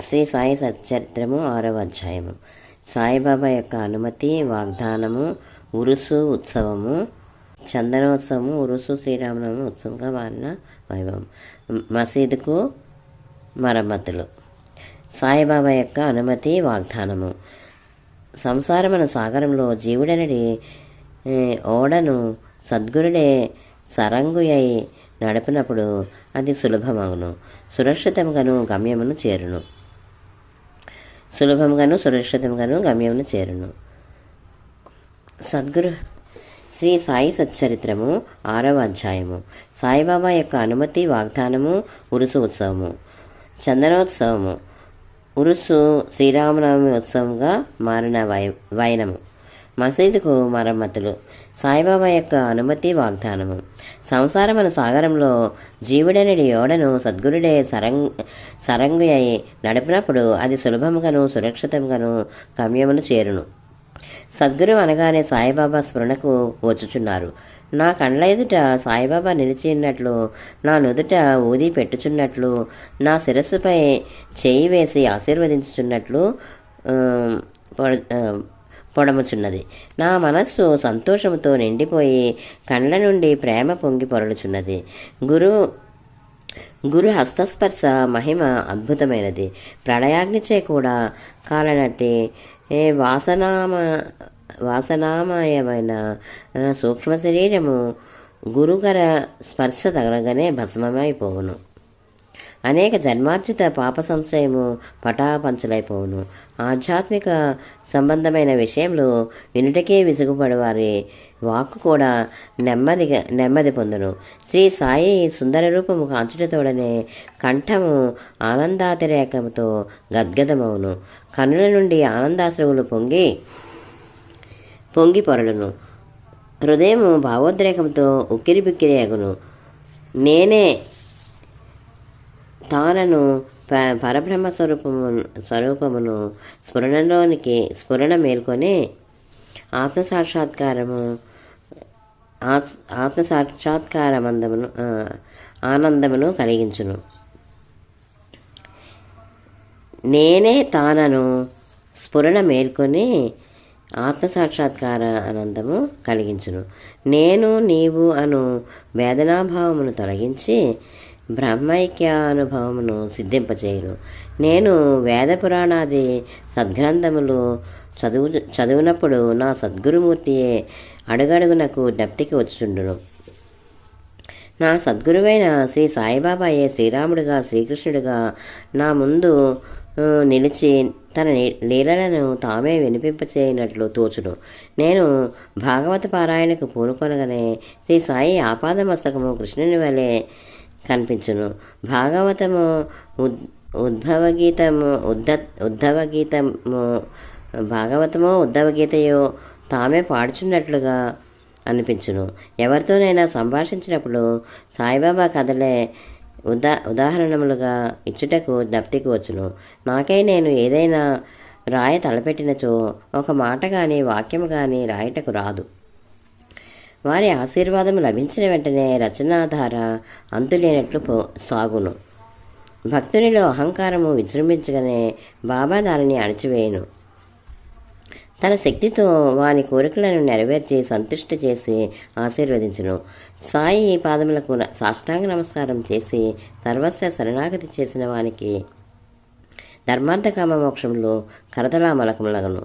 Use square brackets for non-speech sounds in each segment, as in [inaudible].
శ్రీ సాయి సచ్చరిత్రము ఆరవ అధ్యాయము. సాయిబాబా యొక్క అనుమతి వాగ్దానము ఉరుసు ఉత్సవము చందనోత్సవము ఉరుసు శ్రీరామనవమి ఉత్సవంగా మారిన వైభవం. మసీదుకు మరమ్మతులు. సాయిబాబా యొక్క అనుమతి వాగ్దానము. సంసారమైన సాగరంలో జీవుడనడి ఓడను సద్గురుడే సరంగుయై నడిపినప్పుడు అది సులభమగును. సురక్షితంగాను గమ్యమును చేరును. సులభంగాను సురక్షితంగాను గమ్యమును చేరును. సద్గురు శ్రీ సాయి సచ్చరిత్రము ఆరవ అధ్యాయము. సాయిబాబా యొక్క అనుమతి వాగ్దానము ఉరుసు ఉత్సవము. చందనోత్సవము. ఉరుసు శ్రీరామనవమి ఉత్సవంగా మారిన వై వైనము. మసీదుకు మరమ్మతులు. సాయిబాబా యొక్క అనుమతి వాగ్దానము. సంసారమైన సాగరంలో జీవుడనడి ఓడను సద్గురుడే సరంగ్ సరంగు అయి నడిపినప్పుడు అది సులభముగాను సురక్షితంగాను గమ్యమును చేరును. సద్గురు అనగానే సాయిబాబా స్మరణకు వచ్చుచున్నారు నా కండ్ల ఎదుట సాయిబాబా నిలిచి ఉన్నట్లు నా నుదుట ఊది పెట్టుచున్నట్లు నా శిరస్సుపై చేయి వేసి ఆశీర్వదించుచున్నట్లు పొడముచున్నది. నా మనస్సు సంతోషంతో నిండిపోయి కండ్ల నుండి ప్రేమ పొంగి పొరలుచున్నది. గురు గురు హస్తస్పర్శ మహిమ అద్భుతమైనది. ప్రళయాగ్నిచే కూడా కాలనట్టి ఏ వాసనామ వాసనామయమైన సూక్ష్మ శరీరము గురుకర స్పర్శ తగలగానే భస్మమైపోవును. అనేక జన్మార్జిత పాప సంశయము పటాపంచలైపోవును. ఆధ్యాత్మిక సంబంధమైన విషయంలో వినుటకే విసుగుపడేవారి వాక్కు కూడా నెమ్మదిగా నెమ్మది పొందును. శ్రీ సాయి సుందర రూపము కాంచుటతోడనే కంఠము ఆనందాతిరేకముతో గద్గదమవును. కన్నుల నుండి ఆనందాశ్రములు పొంగి పొంగి పొరలును. హృదయము భావోద్రేకంతో ఉక్కిరిబిక్కిరి అగును. నేనే తానను ప పరబ్రహ్మ స్వరూపము స్వరూపమును స్ఫురణలోనికి స్ఫురణ మేల్కొని ఆత్మ సాక్షాత్కారము ఆత్- ఆత్మ సాక్షాత్కారమందమును ఆనందమును కలిగించును. నేనే తానను స్ఫురణ మేల్కొని ఆత్మ సాక్షాత్కార ఆనందము కలిగించును. నేను నీవు అను వేదనాభావమును తొలగించి బ్రహ్మైక్యానుభవమును సిద్ధింపచేయును. నేను వేద పురాణాది సద్గ్రంథములు చదువు చదివినప్పుడు నా సద్గురుమూర్తియే అడుగడుగునకు జ్ఞప్తికి వచ్చుండును నా సద్గురువైన శ్రీ సాయిబాబాయే శ్రీరాముడిగా శ్రీకృష్ణుడుగా నా ముందు నిలిచి తన లీలలను తామే వినిపింపచేయనట్లు తోచును. నేను భాగవత పారాయణకు పూనుకొనగానే శ్రీ సాయి ఆపాదమస్తకము కృష్ణుని వలె కనిపించును. భాగవతము ఉద్ ఉద్భవ గీతము ఉద్ద ఉద్ధవగీతము భాగవతమో ఉద్ధవ గీతయో తామే పాడుచున్నట్లుగా అనిపించును. ఎవరితోనైనా సంభాషించినప్పుడు సాయిబాబా కథలే ఉదా ఉదాహరణములుగా ఇచ్చుటకు జ్ఞప్తికి వచ్చును. నాకై నేను ఏదైనా రాయ తలపెట్టినచో ఒక మాట కానీ వాక్యం కానీ రాయటకు రాదు. వారి ఆశీర్వాదం లభించిన వెంటనే రచనాధార అంతులేనట్లు పో సాగును. భక్తునిలో అహంకారము విజృంభించగానే బాబా దానిని అణచివేయను. తన శక్తితో వాని కోరికలను నెరవేర్చి సంతుష్టి చేసి ఆశీర్వదించును. సాయి పాదములకు సాష్టాంగ నమస్కారం చేసి సర్వస్వ శరణాగతి చేసిన వానికి ధర్మార్థకామ మోక్షంలో కరతలామలకములగను.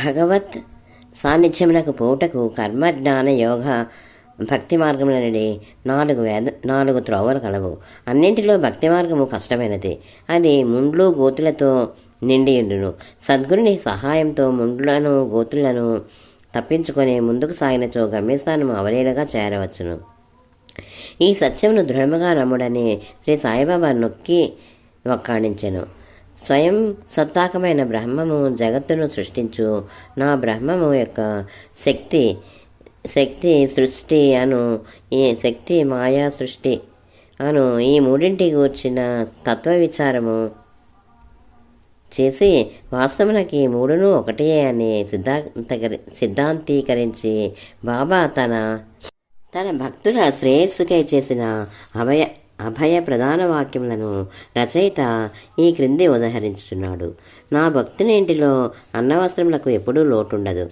భగవత్ సాన్నిధ్యములకు పోవుటకు కర్మ జ్ఞాన యోగ భక్తి మార్గములనడి నాలుగు వేద నాలుగు త్రోవలు కలవు. అన్నింటిలో భక్తి మార్గము కష్టమైనది. అది ముండ్లు గోతులతో నిండియుండును. సద్గురుని సహాయంతో ముండ్లను గోతులను తప్పించుకొని ముందుకు సాగినచో గమ్యస్థానము అవలీలగా చేరవచ్చును. ఈ సత్యమును దృఢముగా నమ్ముడని శ్రీ సాయిబాబా నొక్కి వక్కాణించెను. స్వయం సత్తాకమైన బ్రహ్మము జగత్తును సృష్టించు. నా బ్రహ్మము యొక్క శక్తి శక్తి సృష్టి అను ఈ శక్తి మాయా సృష్టి అను ఈ మూడింటి గూర్చిన తత్వ విచారము చేసి వాస్తవనకి మూడును ఒకటే అని సిద్ధాంతకరి సిద్ధాంతీకరించి బాబా తన తన భక్తుల శ్రేయస్సుకై చేసిన అభయ అభయ ప్రధాన వాక్యములను రచయిత ఈ క్రింది ఉదహరించుచున్నాడు. నా భక్తునేంటిలో అన్నవస్త్రములకు ఎప్పుడూ లోటుండదు.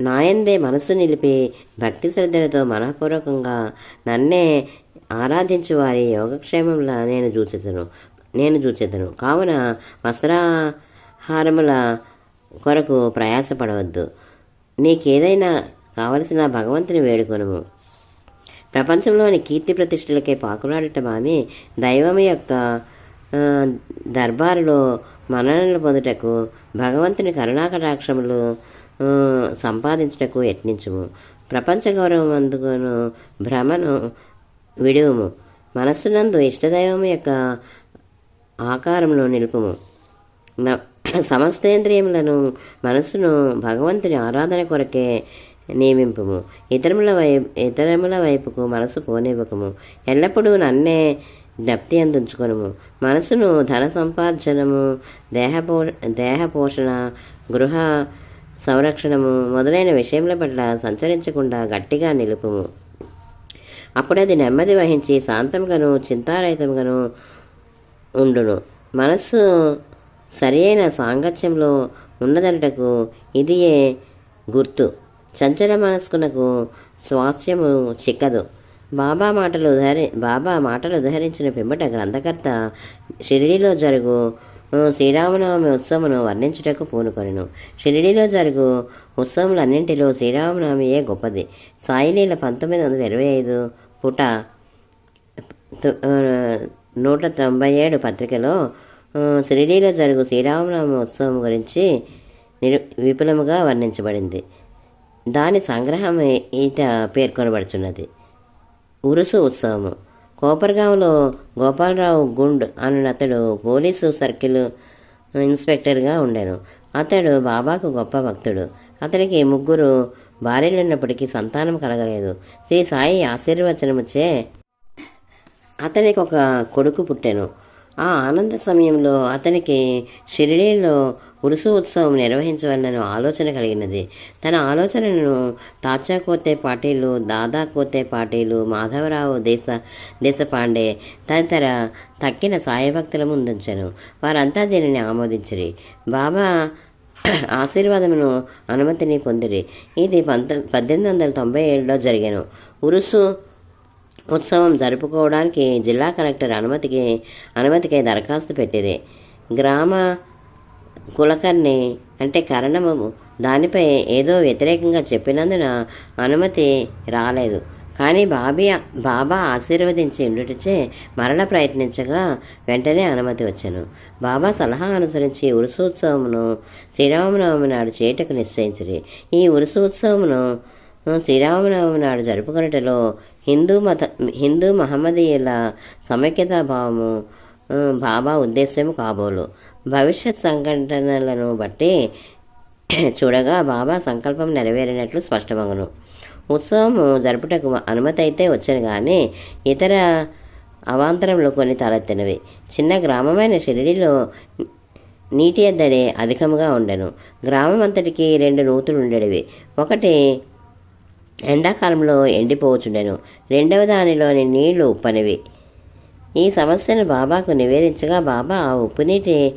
నాయందే మనసు నిలిపి భక్తి శ్రద్ధలతో మనఃపూర్వకంగా నన్నే ఆరాధించు వారి యోగక్షేమంలా నేను చూచెదను. నేను చూచెదను. కావున వస్త్రాహారముల కొరకు ప్రయాసపడవద్దు. నీకేదైనా కావలసిన భగవంతుని వేడుకొనము. ప్రపంచంలోని కీర్తి ప్రతిష్టలకే పాకులాడటం అని దైవం యొక్క దర్బారులో మన్ననలు పొందుటకు భగవంతుని కరుణాకటాక్షములు సంపాదించుటకు యత్నించుము. ప్రపంచ గౌరవం అందుకును భ్రమను విడువుము. మనస్సునందు ఇష్టదైవం యొక్క ఆకారంలో నిలుపుము. న- సమస్తేంద్రియములను మనస్సును భగవంతుని ఆరాధన కొరకే నియమింపుము. ఇతరముల వైపు ఇతరముల వైపుకు మనసు పోనివ్వకము. ఎల్లప్పుడూ నన్నే జ్ఞప్తి అందించుకొనుము. మనసును ధన సంపార్జనము దేహపో దేహపోషణ గృహ సంరక్షణము మొదలైన విషయముల పట్ల సంచరించకుండా గట్టిగా నిలుపుము. అప్పుడు అది నెమ్మది వహించి శాంతంగాను చింతారహితంగాను ఉండును. మనస్సు సరియైన సాంగత్యంలో ఉన్నదనటకు ఇదియే గుర్తు. చంచల మనస్కునకు స్వాస్థ్యము చిక్కదు. బాబా మాటలు ఉదహరి బాబా మాటలు ఉదహరించిన పిమ్మట గ్రంథకర్త షిరిడిలో జరుగు శ్రీరామనవమి ఉత్సవమును వర్ణించుటకు పూనుకొనెను. షిరిడిలో జరుగు ఉత్సవములన్నింటిలో శ్రీరామనవమియే గొప్పది? సాయిలీల పంతొమ్మిది వందల ఇరవై ఐదు పుట తొ- నూట తొంభై ఏడు పత్రికలో షిరిడీలో జరుగు శ్రీరామనవమి ఉత్సవం గురించి నిరు విపులముగా వర్ణించబడింది. దాని సంగ్రహం ఈట పేర్కొనబడుచున్నది? ఉరుసు ఉత్సవము. కోపర్గాంలో గోపాలరావు గుండ్ అను అతడు పోలీసు సర్కిల్ ఇన్స్పెక్టర్గా ఉండాను. అతడు బాబాకు గొప్ప భక్తుడు. అతనికి ముగ్గురు భార్యలున్నప్పటికీ సంతానం కలగలేదు. శ్రీ సాయి ఆశీర్వచనముచ్చే అతనికి ఒక కొడుకు పుట్టాను. ఆ ఆనంద సమయంలో అతనికి షిరిడీలో ఉరుసు ఉత్సవం నిర్వహించవలన ఆలోచన కలిగినది. తన ఆలోచనను తాచా కోతే పాటీలు దాదా కోతే పాటీలు మాధవరావు దేశ దేశపాండే తదితర తక్కిన సాయభక్తుల ముందుంచెను. వారంతా దీనిని ఆమోదించిరి. బాబా ఆశీర్వాదమును అనుమతిని పొందిరి. ఇది పంత పద్దెనిమిది వందల తొంభై ఏడులో జరిగాను. ఉరుసు ఉత్సవం జరుపుకోవడానికి జిల్లా కలెక్టర్ అనుమతికి అనుమతికి దరఖాస్తు పెట్టిరి. గ్రామ కులకర్ణి అంటే కరణము దానిపై ఏదో వ్యతిరేకంగా చెప్పినందున అనుమతి రాలేదు. కానీ బాబీ బాబా ఆశీర్వదించి ఉండుటచే మరణ ప్రయత్నించగా వెంటనే అనుమతి వచ్చాను. బాబా సలహా అనుసరించి ఉరుసోత్సవమును శ్రీరామనవమి నాడు చేయుటకు నిశ్చయించిరి. ఈ ఉరుసోత్సవమును శ్రీరామనవమి నాడు జరుపుకొనుటలో హిందూ మత హిందూ మహమ్మదీయుల సమైక్యతా భావము బాబా ఉద్దేశ్యము కాబోలు. భవిష్యత్ సంఘటనలను బట్టి చూడగా బాబా సంకల్పం నెరవేరినట్లు స్పష్టమగును. ఉత్సవం జరుపుటకు అనుమతి అయితే వచ్చను కానీ ఇతర అవాంతరములు కొన్ని తలెత్తినవి. చిన్న గ్రామమైన షిరిడిలో నీటి ఎద్దడి అధికంగా ఉండెను. గ్రామం అంతటికి రెండు నూతులు ఉండేవి ఒకటి ఎండాకాలంలో ఎండిపోవచ్చుండెను. రెండవ దానిలోని నీళ్ళు ఉప్పనివి. ఈ సమస్యను బాబాకు నివేదించగా బాబా ఆ ఉప్పునీటి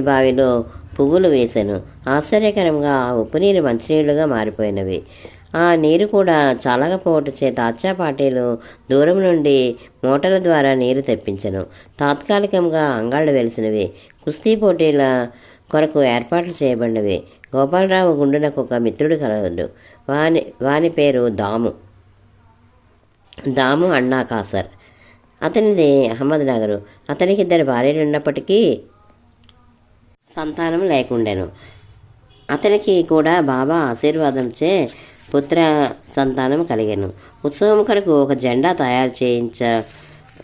బావిలో పువ్వులు వేశాను. ఆశ్చర్యకరంగా ఆ ఉప్పునీరు మంచినీళ్ళుగా మారిపోయినవి. ఆ నీరు కూడా చల్లకపోవట చేత అచ్చా పాటీలు దూరం నుండి మోటార్ల ద్వారా నీరు తెప్పించను. తాత్కాలికంగా అంగాళ్ళు వెలిసినవి. కుస్తీ పోటీల కొరకు ఏర్పాట్లు చేయబడినవి. గోపాలరావు గుండునకు ఒక మిత్రుడు కలదు వాని వాని పేరు దాము. దాము అన్నా కాసర్ అతనిది అహ్మద్ నగరు. అతనికి ఇద్దరు భార్యలు ఉన్నప్పటికీ సంతానం లేకుండెను. అతనికి కూడా బాబా ఆశీర్వాదంచే పుత్ర సంతానం కలిగాను. ఉత్సవం కొరకు ఒక జెండా తయారు చేయించ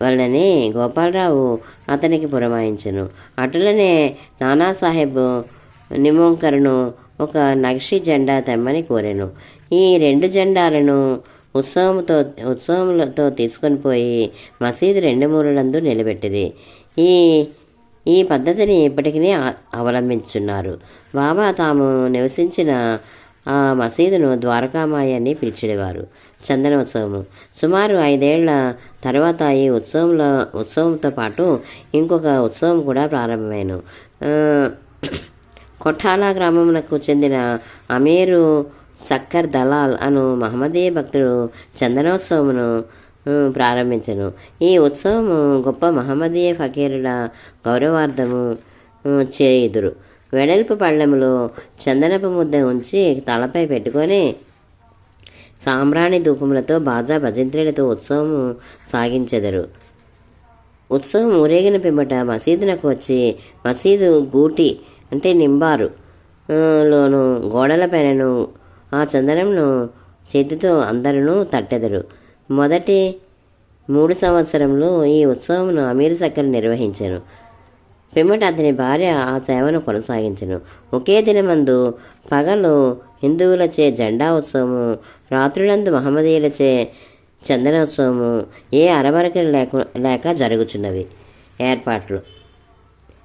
వలనని గోపాలరావు అతనికి పురమాయించెను. అటులనే నానాసాహెబ్ నిమోంకర్ను ఒక నక్షి జెండా తెమ్మని కోరాను. ఈ రెండు జెండాలను ఉత్సవంతో ఉత్సవములతో తీసుకొని పోయి మసీదు రెండు మూలలందు నిలబెట్టిరి. ఈ ఈ పద్ధతిని ఇప్పటికీ అవలంబించున్నారు బాబా తాము నివసించిన ఆ మసీదును ద్వారకామాయి అని పిలిచేవారు చందనోత్సవము. సుమారు ఐదేళ్ళ తర్వాత ఈ ఉత్సవంలో ఉత్సవంతో పాటు ఇంకొక ఉత్సవం కూడా ప్రారంభమైన. కొఠాల గ్రామమునకు చెందిన అమీరు సక్కర్ దలాల్ అను మహమ్మదీయ భక్తుడు చందనోత్సవమును ప్రారంభించను. ఈ ఉత్సవము గొప్ప మహమ్మదీయ ఫకీరుల గౌరవార్థము చేయుదురు. వెడల్పు పళ్ళెములో చందనపు ముద్ద ఉంచి తలపై పెట్టుకొని సాంబ్రాణి ధూపములతో బాజా భజంత్రులతో ఉత్సవం సాగించెదరు. ఉత్సవం ఊరేగిన పిమ్మట మసీదునకు వచ్చి మసీదు గూటి అంటే నింబారు లోను గోడలపైనను ఆ చందనంను చేతితో అందరూ తట్టెదరు. మొదటి మూడు సంవత్సరంలో ఈ ఉత్సవమును అమీర్ సక్కర్ నిర్వహించాను. పిమ్మట అతని భార్య ఆ సేవను కొనసాగించను. ఒకే దినమందు పగలు హిందువులచే జెండా ఉత్సవము రాత్రులందు మహమ్మదీయులచే చందనోత్సవము ఏ అరమరకలు లేక లేక జరుగుచున్నవి. ఏర్పాట్లు.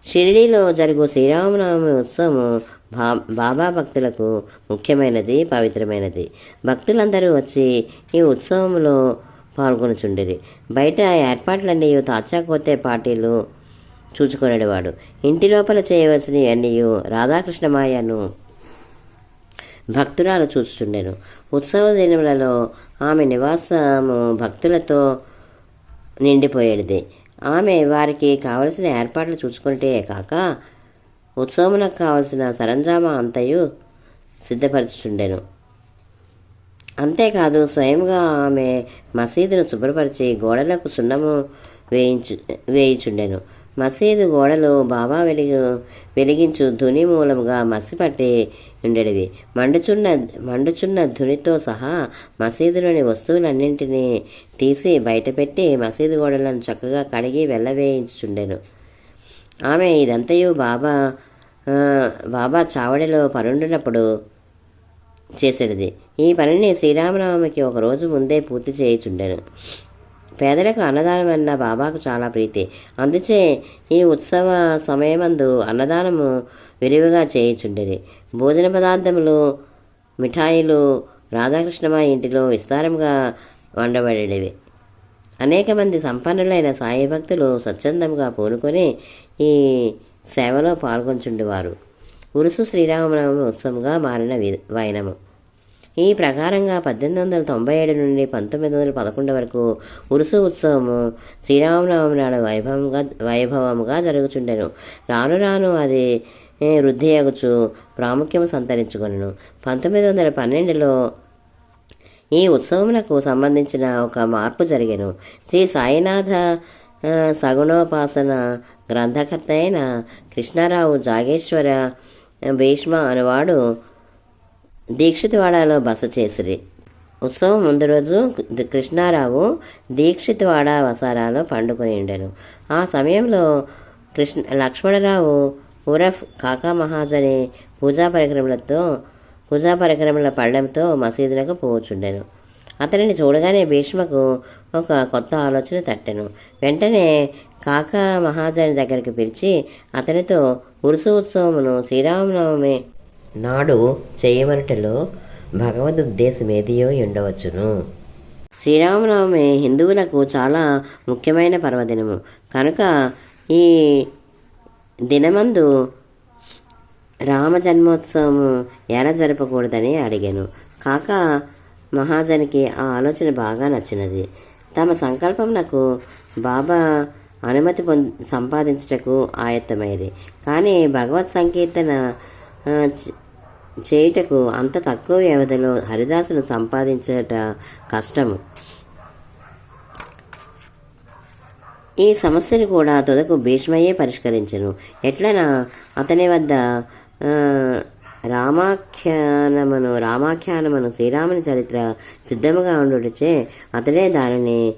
షిరిడీలో జరుగు శ్రీరామనవమి ఉత్సవము బా బాబా భక్తులకు ముఖ్యమైనది పవిత్రమైనది. భక్తులందరూ వచ్చి ఈ ఉత్సవంలో పాల్గొనుచుండిరి. బయట ఏర్పాట్లన్నీ తాచాకోతే పార్టీలు చూచుకొనేవాడు ఇంటి లోపల చేయవలసినవి అన్నీ రాధాకృష్ణమాయను భక్తురాలు చూస్తుండేను ఉత్సవ దినములలో ఆమె నివాసము భక్తులతో నిండిపోయేది ఆమె వారికి కావలసిన ఏర్పాట్లు చూసుకుంటే కాక ఉత్సవమునకు కావలసిన సరంజామ అంతయు సిద్ధపరచుచుండెను. అంతేకాదు స్వయంగా ఆమె మసీదును శుభ్రపరిచి గోడలకు సున్నము వేయించు వేయిచుండెను. మసీదు గోడలు బాబా వెలిగి వెలిగించు ధుని మూలముగా మసిపట్టి ఉండేవి మండుచున్న మండుచున్న ధునితో సహా మసీదులోని వస్తువులన్నింటినీ తీసి బయటపెట్టి మసీదు గోడలను చక్కగా కడిగి వెళ్ళవేయించుచుండెను. ఆమె ఇదంతయు బాబా బాబా చావడిలో పరుండినప్పుడు చేసేది ఈ పనిని శ్రీరామనవమికి ఒక రోజు ముందే పూర్తి చేయుచుండెను. పేదలకు అన్నదానం అన్న బాబాకు చాలా ప్రీతి. అందుచే ఈ ఉత్సవ సమయమందు అన్నదానము విరివిగా చేయుచుండేది. భోజన పదార్థములు మిఠాయిలు రాధాకృష్ణమ ఇంటిలో విస్తారంగా వండబడేవి అనేక మంది సంపన్నులైన సాయి భక్తులు స్వచ్ఛందంగా పూనుకొని ఈ సేవలో పాల్గొంచుండేవారు. ఉరుసు శ్రీరామనవమి ఉత్సవంగా మారిన వి- వైనము. ఈ ప్రకారంగా పద్దెనిమిది వందల తొంభై ఏడు నుండి పంతొమ్మిది వందల పదకొండు వరకు ఉరుసు ఉత్సవము శ్రీరామనవమి నాడు వైభవంగా వైభవముగా జరుగుచుండెను. రాను రాను అది వృద్ధి అగుచు ప్రాముఖ్యము సంతరించుకొను పంతొమ్మిది వందల పన్నెండులో ఈ ఉత్సవమునకు సంబంధించిన ఒక మార్పు జరిగాను. శ్రీ సాయినాథ సగుణోపాసన గ్రంథకర్త అయిన కృష్ణారావు జాగేశ్వర భీష్మ అనేవాడు దీక్షితవాడలో బస చేసిరి ఉత్సవం ముందు రోజు కృష్ణారావు దీక్షితవాడ వసారాలో పండుకొని ఉండెను. ఆ సమయంలో కృష్ణ లక్ష్మణరావు ఉరఫ్ కాకా మహాజని పూజా పరిక్రమలతో పూజా పరిక్రమల పళ్ళెంతో మసీదులకు పోవచ్చుండెను అతనిని చూడగానే భీష్మకు ఒక కొత్త ఆలోచన తట్టెను. వెంటనే కాకా మహాజని దగ్గరికి పిలిచి అతనితో ఉరుసు ఉత్సవమును శ్రీరామనవమి నాడు చేయమనటలో భగవద్ ఉద్దేశం ఏదియో ఉండవచ్చును. శ్రీరామనవమి హిందువులకు చాలా ముఖ్యమైన పర్వదినము. కనుక ఈ దినమందు రామ జన్మోత్సవము ఎలా జరపకూడదని అడిగాను. కాక మహాజనికి ఆ ఆలోచన బాగా నచ్చినది. తమ సంకల్పం నాకు బాబా అనుమతి పొంద సంపాదించుటకు ఆయత్తమైంది కానీ భగవత్ సంకీర్తన చేయుటకు అంత తక్కువ వ్యవధిలో హరిదాసును సంపాదించట కష్టము. ఈ సమస్యను కూడా తుదకు భీష్మయే పరిష్కరించను. ఎట్లనా అతని వద్ద రామాఖ్యానమును రామాఖ్యానమును శ్రీరాముని చరిత్ర సిద్ధముగా ఉండుటచే అతడే దానిని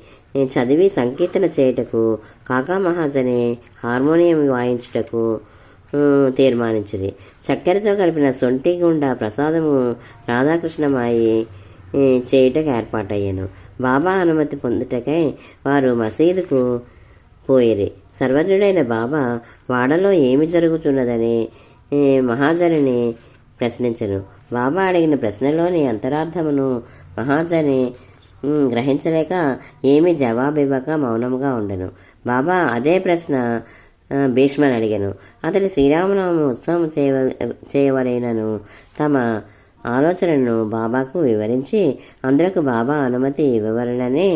చదివి సంకీర్తన చేయుటకు కాకా మహాజని హార్మోనియం వాయించుటకు తీర్మానించింది చక్కెరతో కలిపిన సొంటి గుండా ప్రసాదము రాధాకృష్ణమాయి చేయుటకు ఏర్పాటయ్యాను. బాబా అనుమతి పొందుటకై వారు మసీదుకు పోయిరి. సర్వజ్ఞుడైన బాబా వాడలో ఏమి జరుగుతున్నదని ఈ, మహాజనిని ప్రశ్నించను. బాబా అడిగిన ప్రశ్నలోని అంతరార్థమును మహాజని గ్రహించలేక ఏమీ జవాబు ఇవ్వక మౌనంగా ఉండను. బాబా అదే ప్రశ్న భీష్మని అడిగాను. అతడు శ్రీరామనవమి ఉత్సవం చేయవ చేయవలైనను తమ ఆలోచనను బాబాకు వివరించి అందులకు బాబా అనుమతి ఇవ్వవలనని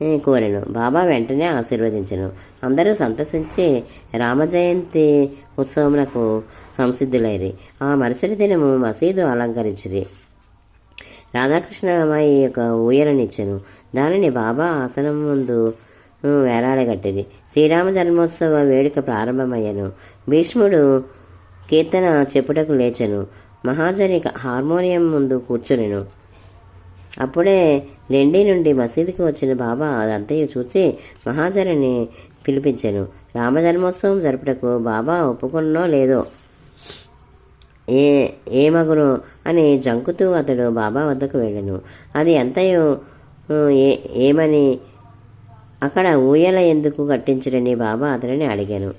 కోరెను. బాబా వెంటనే ఆశీర్వదించెను. అందరూ సంతసించి రామజయంతి ఉత్సవమునకు సంసిద్ధులైరి. ఆ మరుసటి దినము మసీదు అలంకరించిరి. రాధాకృష్ణమాయి యొక్క ఊయలనిచ్చెను దానిని బాబా ఆసనం ముందు ఉ, వేలాడగట్టింది శ్రీరామ జన్మోత్సవ వేడుక ప్రారంభమయ్యను. భీష్ముడు కీర్తన చెప్పుటకు లేచెను. మహాజని హార్మోనియం ముందు కూర్చునెను. అప్పుడే లెండి నుండి మసీదుకి వచ్చిన బాబా అదంతయు చూచి మహాజనిని పిలిపించాను. రామజన్మోత్సవం జరుపుటకు బాబా ఒప్పుకున్నో లేదో? ఏ ఏమగును అని జంకుతూ అతడు బాబా వద్దకు వెళ్ళాను. అది ఎంతయో ఏ ఏమని? అక్కడ ఊయల ఎందుకు కట్టించడని బాబా అతడిని అడిగాను.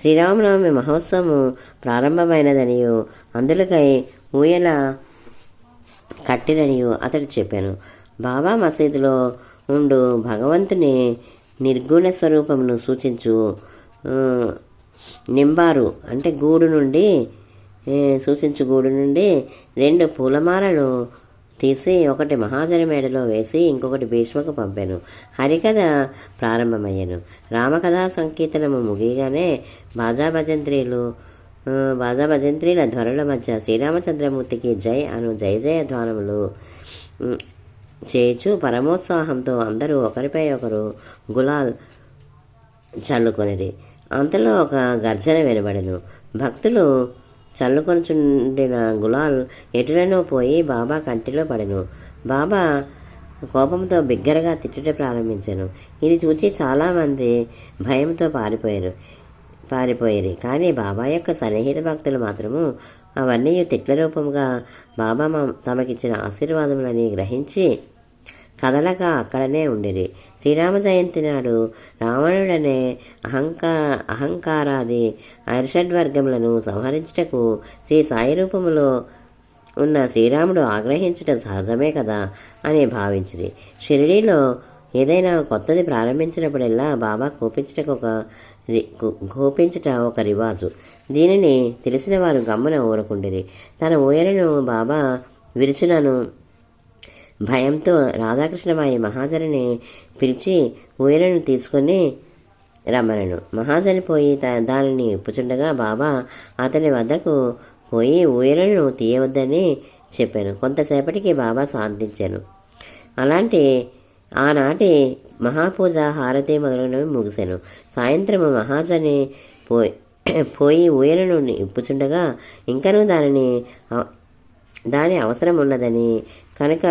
శ్రీరామనవమి మహోత్సవం ప్రారంభమైనదనియు అందులకై ఊయల కట్టిరనియు అతడు చెప్పాను. బాబా మసీదులో ఉండు భగవంతుని నిర్గుణ స్వరూపమును సూచించు. నింబారు అంటే గూడు నుండి సూచించు గూడు నుండి రెండు పూలమాలలు తీసి ఒకటి మహాజన మేడలో వేసి ఇంకొకటి భీష్మకు పంపాను. హరికథ ప్రారంభమయ్యాను. రామకథా సంకీర్తనము ముగియగానే బాజా భజంత్రీలు బాజా భజంత్రీల ధ్వరుల మధ్య శ్రీరామచంద్రమూర్తికి జై అను జయ జయ ధ్వానములు ఉమ్, పరమోత్సాహంతో అందరూ ఒకరిపై ఒకరు గులాల్ చల్లుకొనిరి. అంతలో ఒక గర్జన వినబడెను. భక్తులు చల్లుకొనుచుండిన గులాల్ ఎటులనో పోయి బాబా కంటిలో పడెను. బాబా కోపంతో బిగ్గరగా తిట్టుట ప్రారంభించాను. ఇది చూసి చాలామంది భయంతో పారిపోయారు. పారిపోయిరి కానీ బాబా యొక్క సన్నిహిత భక్తులు మాత్రము అవన్నీ తిట్ల రూపంగా బాబా మా- తమకిచ్చిన ఆశీర్వాదములని గ్రహించి కదలక అక్కడనే ఉండిరి. శ్రీరామ జయంతి నాడు రావణుడనే అహంకా అహంకారాది అరిషడ్వర్గములను సంహరించుటకు శ్రీ సాయి రూపములో ఉన్న శ్రీరాముడు ఆగ్రహించటం సహజమే కదా అని భావించింది షిరిడీలో ఏదైనా కొత్తది ప్రారంభించినప్పుడల్లా బాబా కోపించటకు ఒక కోపించుట ఒక రివాజు. దీనిని తెలిసిన వారు గమ్మున ఊరకుండిరి. తన ఊయలను బాబా విరుచునను భయంతో రాధాకృష్ణమాయి మహాజనిని పిలిచి ఊయలను తీసుకొని రమ్మనను. మహాజని పోయి దానిని ఇప్పుచుండగా బాబా అతని వద్దకు పోయి ఊయలను తీయవద్దని చెప్పాను. కొంతసేపటికి బాబా శాంతించాను అలాంటి ఆనాటి మహాపూజ హారతి మొదలైనవి ముగిశాను సాయంత్రం మహాజని పోయి పోయి ఊయలను ఇప్పుచుండగా ఇంకనూ దానిని దాని అవసరం ఉన్నదని కనుక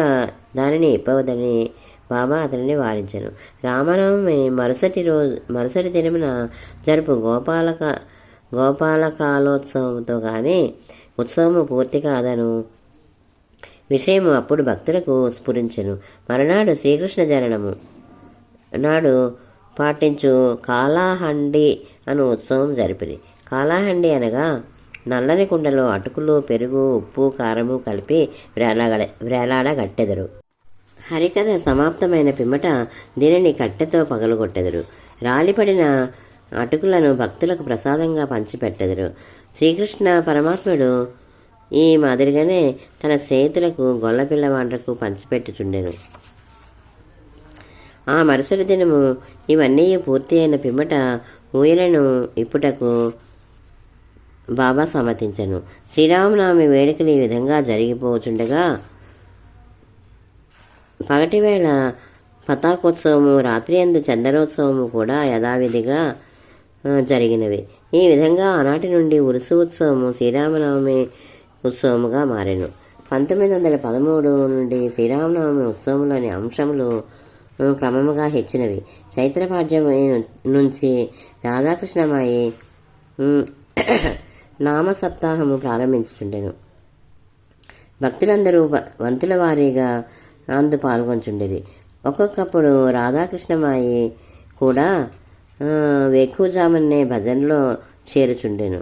దానిని ఇప్పవద్దని బాబా అతనిని వారించాను. రామనవమి మరుసటి రోజు మరుసటి దినమున జరుపు గోపాలక గోపాలకాలోత్సవంతో కానీ ఉత్సవము పూర్తి కాదను. విషయము అప్పుడు భక్తులకు స్ఫురించను. మరునాడు శ్రీకృష్ణ జననము. నాడు పాటించు కాలాహండి అను ఉత్సవం జరిపిరి. కాలాహండి అనగా నల్లని కుండలో అటుకులు పెరుగు ఉప్పు కారము కలిపి వేలాడ వ్రేలాడగట్టెదరు హరికథ సమాప్తమైన పిమ్మట దీనిని కట్టెతో పగలగొట్టెదరు. రాలిపడిన అటుకులను భక్తులకు ప్రసాదంగా పంచిపెట్టెదరు. శ్రీకృష్ణ పరమాత్ముడు ఈ మాదిరిగానే తన స్నేహితులకు గొల్లపిల్లవాండ్రకు పంచిపెట్టుచుండెను. ఆ మరుసటి దినము ఇవన్నీ పూర్తి అయిన పిమ్మట ఊయలను ఇప్పుటకు బాబా సమ్మతించను. శ్రీరామనవమి వేడుకలు ఈ విధంగా జరిగిపోచుండగా పగటివేళ పతాకోత్సవము రాత్రి అందు చందనోత్సవము కూడా యథావిధిగా జరిగినవి. ఈ విధంగా ఆనాటి నుండి ఉరుసు ఉత్సవము శ్రీరామనవమి ఉత్సవముగా మారెను. పంతొమ్మిది వందల పదమూడు నుండి శ్రీరామనవమి ఉత్సవంలోని అంశములు క్రమముగా హెచ్చినవి. చైత్రపాడ్యం నుంచి రాధాకృష్ణమాయి [coughs] నామ సప్తాహము ప్రారంభించుచుండెను. భక్తులందరూ వంతుల వారీగా అందు పాల్గొంచుండేది ఒక్కొక్కప్పుడు రాధాకృష్ణమాయి కూడా ఆ, వేకువజామునే భజనలో చేరుచుండెను.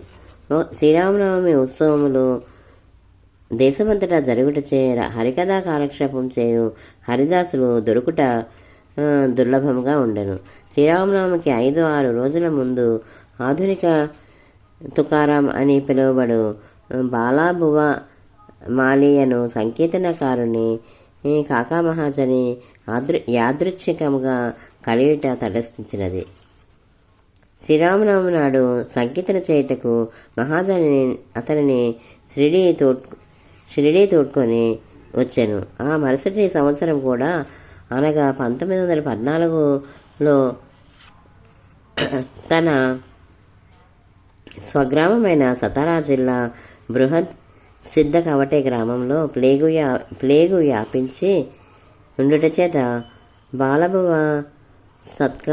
శ్రీరామనవమి ఉత్సవములు దేశమంతటా జరుగుటచే హరికథా కాలక్షేపం చేయు హరిదాసులు దొరుకుట దుర్లభముగా దుర్లభంగా ఉండెను. శ్రీరామనవమికి ఐదు ఆరు రోజుల ముందు ఆధునిక తుకారాం అని పిలువబడు బాలాభువ బాలాబువ మాలియను సంకీర్తనకారుని కాకామహాజని కాకా మహాజని ఆదృ యాదృచ్ఛికముగా కలియుట తటస్థించినది. శ్రీరామనవమి నాడు సంకీర్తన చేయుటకు మహాజని అతనిని షిరిడీ తోడ్ షిరిడీ తోడ్కొని వచ్చాను. ఆ మరుసటి సంవత్సరం కూడా అనగా పంతొమ్మిది వందల పద్నాలుగులో తన స్వగ్రామమైన సతారా జిల్లా బృహత్ సిద్ధ కవటే గ్రామంలో ప్లేగు వ్యా ప్లేగు వ్యాపించి ఉండుట చేత బాలభువ సత్క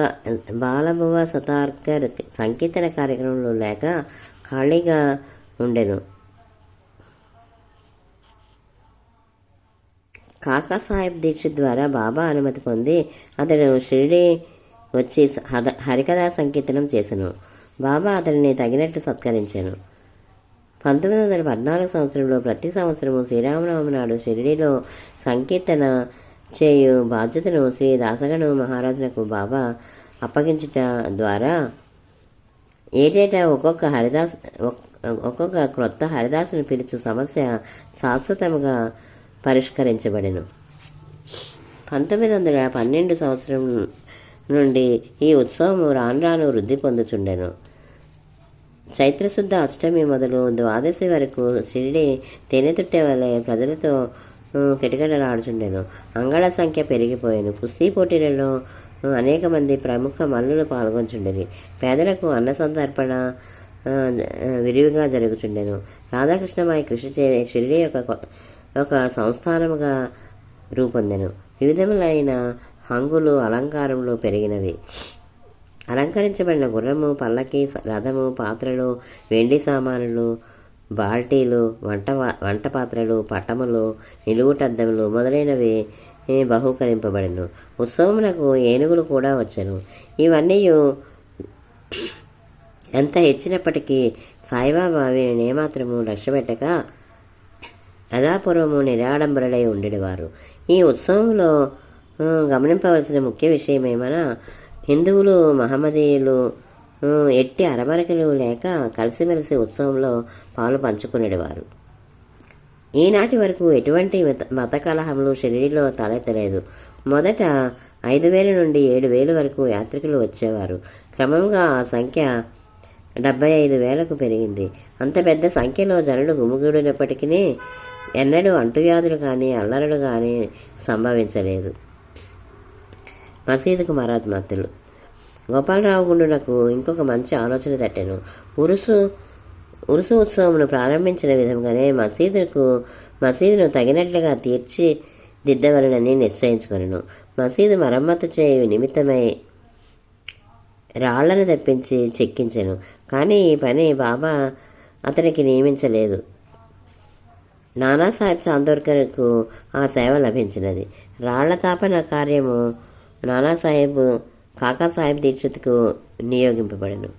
బాలభువ సతార్కర్ సంకీర్తన కార్యక్రమంలో లేక ఖాళీగా ఉండెను. కాకా సాహెబ్ ద్వారా బాబా అనుమతి పొంది అతడు షిరిడి వచ్చి హద- హరికథా సంకీర్తనం చేశాను బాబా అతడిని తగినట్టు సత్కరించాను. పంతొమ్మిది వందల పద్నాలుగు సంవత్సరంలో ప్రతి సంవత్సరము శ్రీరామనవమి నాడు షిరిడిలో సంకీర్తన చేయు బాధ్యతను శ్రీ దాసగణు మహారాజునకు బాబా అప్పగించుట ద్వారా ఏటేటా ఒక్కొక్క హరిదాస్ ఒక్కొక్క క్రొత్త హరిదాసును పిలుచు సమస్య శాశ్వతముగా పరిష్కరించబడెను. పంతొమ్మిది వందల పన్నెండు సంవత్సరం నుండి ఈ ఉత్సవం రాను రాను వృద్ధి పొందుచుండెను. చైత్రశుద్ధ అష్టమి మొదలు ద్వాదశి వరకు షిరిడి తేనెతుట్టే వలె ప్రజలతో ఆ, కిటకిటలాడుచుండెను. అంగళ సంఖ్య పెరిగిపోయాను. కుస్తీ పోటీలలో అనేక మంది ప్రముఖ మల్లులు పాల్గొంచుండేవి పేదలకు అన్న సంతర్పణ విరివిగా జరుగుచుండెను. రాధాకృష్ణమాయి కృషి చే షిరిడి యొక్క ఒక సంస్థానముగా రూపొందెను. వివిధములైన హంగులు అలంకారంలో పెరిగినవి. అలంకరించబడిన గుర్రము పల్లకి రథము పాత్రలు వెండి సామానులు బాల్టీలు వంట వంట పాత్రలు పట్టములు నిలువుటద్దములు మొదలైనవి ఏ, ఉత్సవమునకు ఏనుగులు కూడా వచ్చను. ఇవన్నీ ఎంత హెచ్చినప్పటికీ సాయిబాబా వీరిని ఏమాత్రము లక్ష్యపెట్టక యథాపూర్వము నిరాడంబరుడై ఉండేవారు ఈ ఉత్సవంలో గమనింపవలసిన ముఖ్య విషయం ఏమైనా హిందువులు మహమ్మదీయులు ఎట్టి అరమరకలు లేక కలిసిమెలిసి ఉత్సవంలో పాలు పంచుకునేవారు ఈనాటి వరకు ఎటువంటి మత మత కలహములు షిరిడిలో తలెత్తలేదు. మొదట ఐదు వేల నుండి ఏడు వేలు వరకు యాత్రికులు వచ్చేవారు. క్రమంగా ఆ సంఖ్య డెబ్బై ఐదు వేలకు పెరిగింది. అంత పెద్ద సంఖ్యలో జనులు గుమిగూడినప్పటికీ ఎన్నడూ అంటువ్యాధులు కానీ అల్లరులు కానీ సంభవించలేదు. మసీదుకు మరాత్మత్తులు గోపాలరావు గుండునకు ఇంకొక మంచి ఆలోచన తట్టాను. ఉరుసు ఉరుసు ఉత్సవంను ప్రారంభించిన విధంగానే మసీదుకు మసీదును తగినట్లుగా తీర్చి దిద్దవలనని నిశ్చయించుకొనను. మసీదు మరమ్మతు చేయు నిమిత్తమై రాళ్ళను తెప్పించి చెక్కించాను. కానీ ఈ పని బాబా అతనికి నియమించలేదు. నానాసాహెబ్ చాందోర్కర్కు ఆ సేవ లభించినది. రాళ్ళ తాపన కార్యము నానాసాహెబ్ కాకాసాహెబ్ దీక్షిత్కు నియోగింపబడను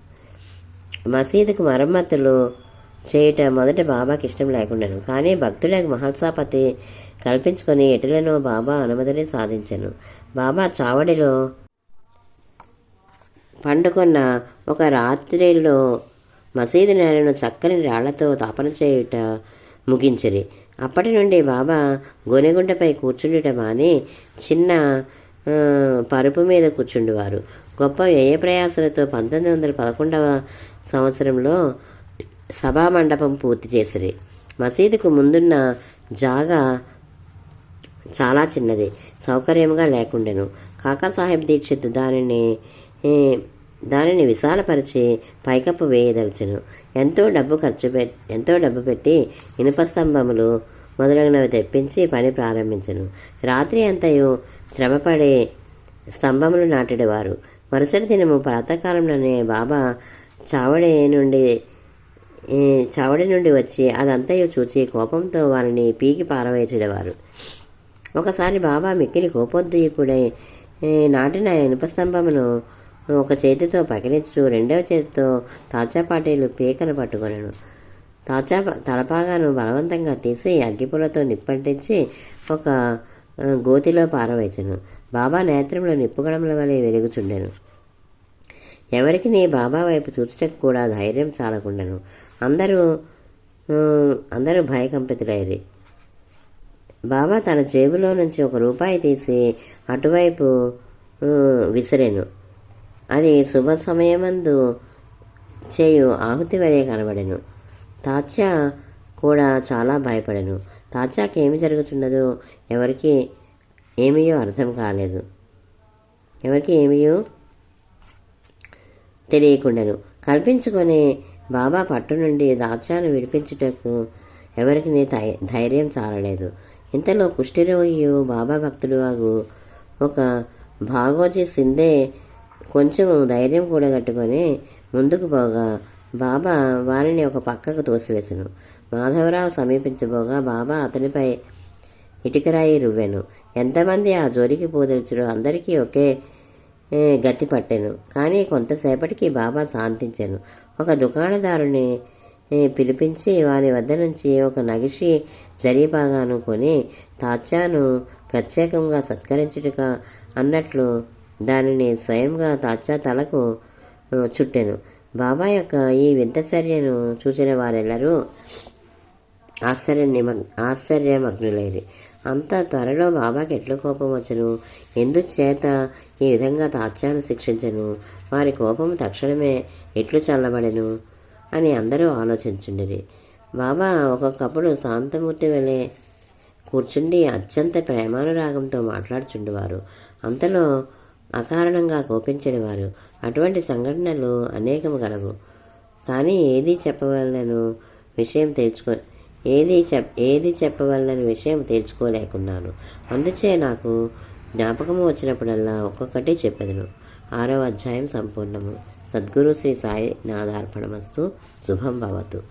మసీదుకు మరమ్మతులు చేయుట మొదట బాబాకి ఇష్టం లేకుండాను. కానీ భక్తులకు మహత్సాపతి కల్పించుకొని ఎటులను బాబా అనుమతిని సాధించను. బాబా చావడిలో పండుకొన్న ఒక రాత్రిలో మసీదు నేలను చక్కని రాళ్ళతో తాపన చేయుట ముగించిరి. అప్పటి నుండి బాబా గోనెగుంటపై కూర్చుండుట మాని చిన్న పరుపు మీద కూర్చుండేవారు. గొప్ప వ్యయ ప్రయాసలతో పంతొమ్మిది వందల పదకొండవ సంవత్సరంలో సభా మండపం పూర్తి చేసిరి. మసీదుకు ముందున్న జాగా చాలా చిన్నది సౌకర్యంగా లేకుండెను. కాకాసాహెబ్ దీక్షిత్ దానిని దానిని విశాలపరిచి పైకప్పు వేయదలిచెను. ఎంతో డబ్బు ఖర్చు పె ఎంతో డబ్బు పెట్టి ఇనుప స్తంభములు మొదలగునవి తెప్పించి పని ప్రారంభించను. రాత్రి అంతయు శ్రమపడి స్తంభములు నాటేవారు మరుసటి దినము ప్రాతకాలంలోనే బాబా చావడే నుండి చావడి నుండి వచ్చి అదంతయు చూచి కోపంతో వారిని పీకి పారవేసేవారు ఒకసారి బాబా మిక్కిలి కోపోద్దీపుడై ఇప్పుడే నాటిన ఇనుప స్తంభమును ఒక చేతితో పకిలించు రెండవ చేతితో తాచాపాటీలు పీకను పట్టుకొనను. తాచా తలపాగాను బలవంతంగా తీసి అగ్గిపులతో నిప్పంటించి ఒక గోతిలో పారవేచను. బాబా నేత్రంలో నిప్పుగడముల వలె వెలుగుచుండెను. ఎవరికి నీ బాబా వైపు చూచుటకు కూడా ధైర్యం చాలకుండాను. అందరూ అందరూ భయకంపితులైరి. బాబా తన జేబులో నుంచి ఒక రూపాయి తీసి అటువైపు విసిరాను. అది శుభ సమయమందు చేయు ఆహుతి వలె కనబడెను. తాత్య కూడా చాలా భయపడెను. తాత్యాకి ఏమి జరుగుతున్నదో ఎవరికి ఏమీయో అర్థం కాలేదు. ఎవరికి ఏమీయో తెలియకుండాను. కల్పించుకొని బాబా పట్టు నుండి దాచాను విడిపించుటకు ఎవరికి నీ ధై- ధైర్యం చాలలేదు. ఇంతలో కుష్ఠిరోగియు బాబా భక్తుడు వాగు ఒక భాగోజీ సిందే కొంచెం ధైర్యం కూడగట్టుకొని ముందుకు పోగా బాబా వారిని ఒక పక్కకు తోసివేసెను. మాధవరావు సమీపించబోగా బాబా అతనిపై ఇటుకరాయి రువ్వెను. ఎంతమంది ఆ జోలికి పోదలుచుడో అందరికీ ఒకే గతి పట్టాను. కానీ కొంతసేపటికి బాబా శాంతించాను. ఒక దుకాణదారుని పిలిపించి వారి వద్ద నుంచి ఒక నగిషి జరీపాగాను కొని తాచాను ప్రత్యేకంగా సత్కరించుట అన్నట్లు దానిని స్వయంగా తాచా తలకు చుట్టాను చుట్టెను. బాబా యొక్క ఈ వింత చర్యను చూసిన వారెల్లరూ ఆశ్చర్య నిమగ్ ఆశ్చర్యమగ్నులైరి. అంత త్వరలో బాబాకి ఎట్లు కోపం వచ్చను? ఎందుచేత ఈ విధంగా తాత్యాను శిక్షించను? వారి కోపం తక్షణమే ఎట్లు చల్లబడెను? అని అందరూ ఆలోచించుండిరి. బాబా ఒక్కొక్కప్పుడు శాంతమూర్తి వెళ్ళే కూర్చుండి అత్యంత ప్రేమానురాగంతో మాట్లాడుచుండేవారు. అంతలో అకారణంగా కోపించేవారు అటువంటి సంఘటనలు అనేకము కలవు కానీ ఏది చెప్పవలనను విషయం తెలుసుకో ఏది చెప్ ఏది చెప్పవలనని విషయం తెలుసుకోలేకున్నాను అందుచే నాకు జ్ఞాపకము వచ్చినప్పుడల్లా ఒక్కొక్కటి చెప్పెదను. ఆరో అధ్యాయం సంపూర్ణము. సద్గురు శ్రీ సాయి నాదార్పణమస్తు శుభం భవతు.